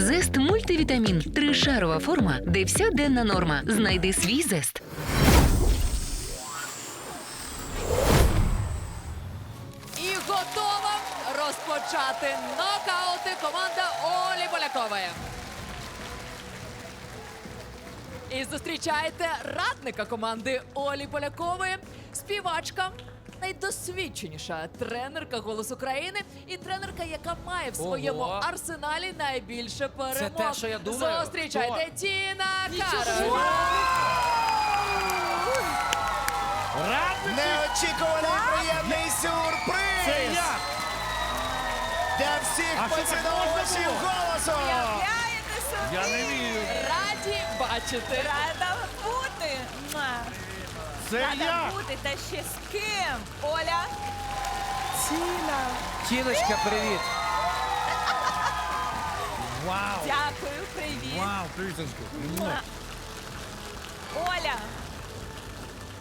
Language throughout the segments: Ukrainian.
Зест мультивітамін. Тришарова форма, де вся денна норма. Знайди свій зест. І готова розпочати нокаути команда Олі Полякової. І зустрічайте радника команди Олі Полякової, співачка, найдосвідченіша тренерка «Голос України» і тренерка, яка має в своєму Ого. арсеналі найбільше перемог. те, що я думаю? Зустрічайте Хто? Тіна Кароль. Радий Неочікуваний приємний сюрприз! це я! Для всіх А що так поціновувачів можна голосу! Я не вірю. Раді бачити. Рада. Це я! бути, та ще з ким? Оля? Тіна. Тіночка, привіт. Вау! Дякую, привіт. Вау! Муа. Оля,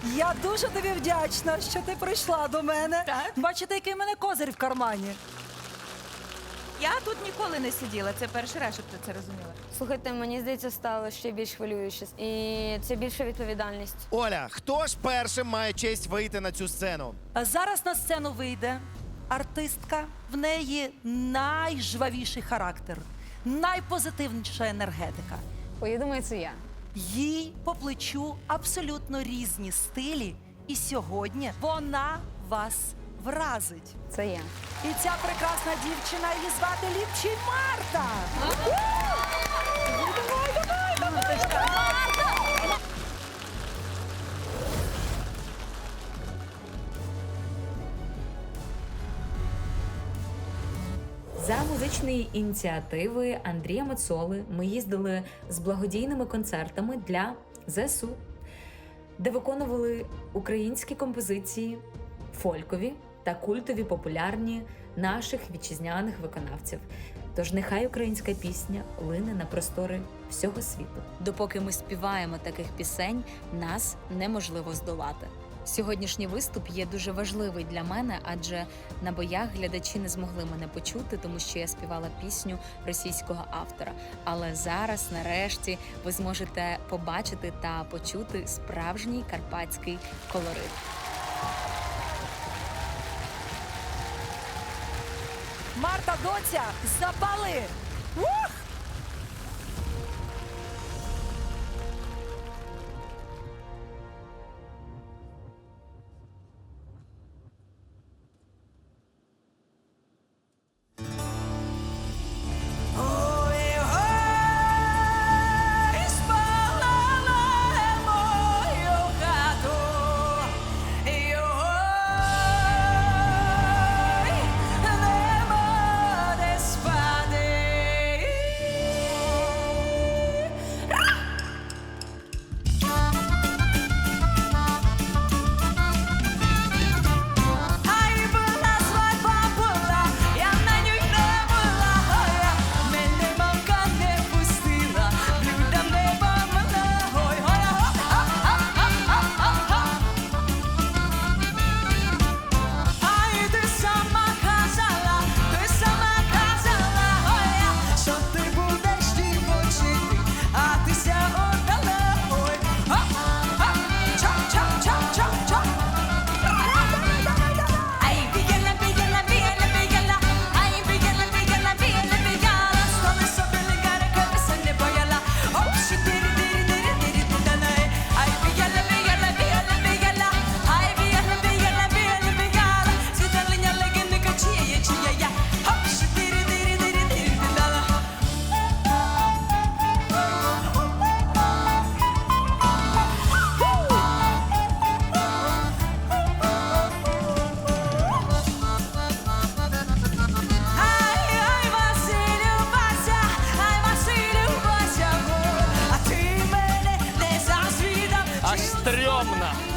Я дуже тобі вдячна, що ти прийшла до мене. Так. Бачите, який в мене козир в кармані. Я тут ніколи не сиділа. Це перший раз, щоб ти це розуміла. Слухайте, мені здається, стало ще більш хвилююче. І це більша відповідальність. Оля, хто ж першим має честь вийти на цю сцену? А зараз на сцену вийде артистка. В неї найжвавіший характер, найпозитивніша енергетика. О, я думаю, це я. Їй по плечу абсолютно різні стилі, і сьогодні вона вас вразить. Це я. І ця прекрасна дівчина її звати Ліпчий Марта. За музичної ініціативи Андрія Мацоли ми їздили з благодійними концертами для ЗСУ, де виконували українські композиції, фолькові та культові популярні наших вітчизняних виконавців. Тож нехай українська пісня лине на простори всього світу. Допоки ми співаємо таких пісень, нас неможливо здолати. Сьогоднішній виступ є дуже важливий для мене, адже на боях глядачі не змогли мене почути, тому що я співала пісню російського автора. Але зараз, нарешті, ви зможете побачити та почути справжній карпатський колорит. Марта, доця, запали! 什么呢？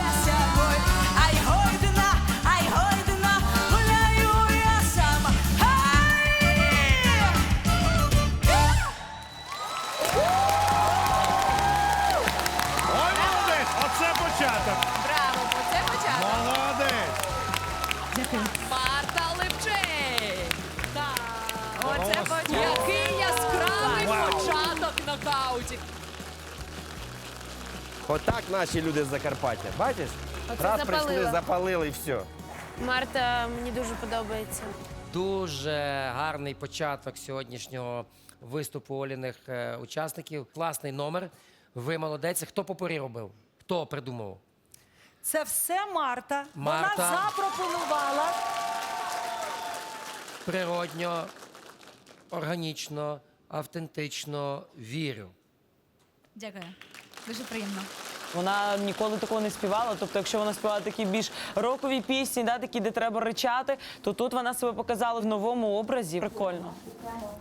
Отак наші люди з Закарпаття. Бачиш? Оце Раз прийшли, запалили і все. Марта мені дуже подобається. Дуже гарний початок сьогоднішнього виступу Оліних е, учасників. Класний номер. Ви молодець. Хто по порі робив? Хто придумав? Це все Марта. Марта. Вона запропонувала. Природньо, органічно, автентично вірю. Дякую. Дуже приємно. Вона ніколи такого не співала. Тобто, якщо вона співала такі більш рокові пісні, да, такі, де треба ричати, то тут вона себе показала в новому образі. Прикольно.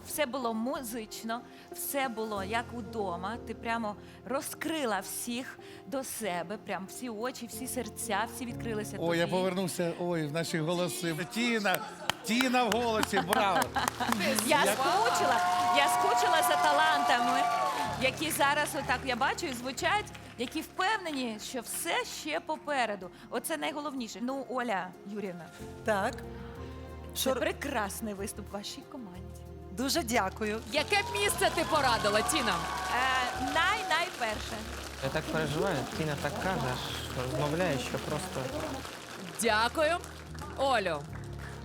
Все було музично, все було як удома. Ти прямо розкрила всіх до себе, прям всі очі, всі серця, всі відкрилися Ой, я тобі. повернувся. Ой, в наші голоси. Тіна, Тіна в голосі, браво. Я скучила, я скучила за талантами, які зараз отак я бачу і звучать, які впевнені, що все ще попереду. Оце найголовніше. Ну, Оля Юрівна, Так. це Що... прекрасний виступ вашій команді. Дуже дякую. Яке б місце ти порадила, Тіна? Е, най найперше. Я так переживаю, Тіна так каже, що розмовляє, що просто. Дякую. Олю,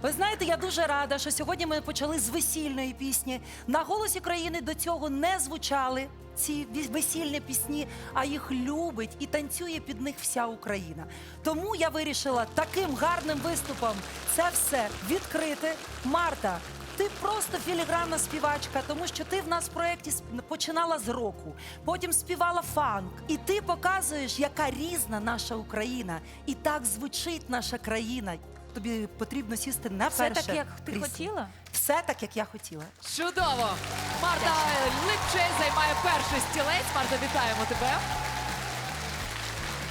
Ви знаєте, я дуже рада, що сьогодні ми почали з весільної пісні. На голосі країни до цього не звучали ці весільні пісні, а їх любить і танцює під них вся Україна. Тому я вирішила таким гарним виступом це все відкрити. Марта. Ти просто філігранна співачка, тому що ти в нас в проєкті починала з року, потім співала фанк. І ти показуєш, яка різна наша Україна. І так звучить наша країна. Тобі потрібно сісти на Все перше так, як ти крісло. хотіла? Все так, як я хотіла. чудово! Марта Липче займає перший стілець. Марта, вітаємо тебе.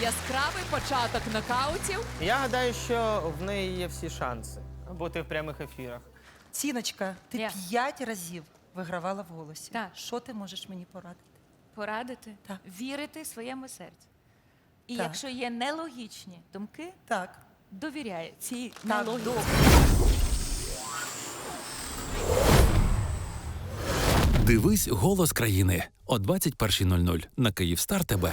Яскравий початок нокаутів. Я гадаю, що в неї є всі шанси бути в прямих ефірах. Ціночка, ти Я. п'ять разів вигравала в голосі. Так. Що ти можеш мені порадити? Порадити, Так. вірити своєму серцю. І Так. якщо є нелогічні думки, Так. Довіряй цій Так, Дивись голос країни о 21.00 на Київстар ТБ.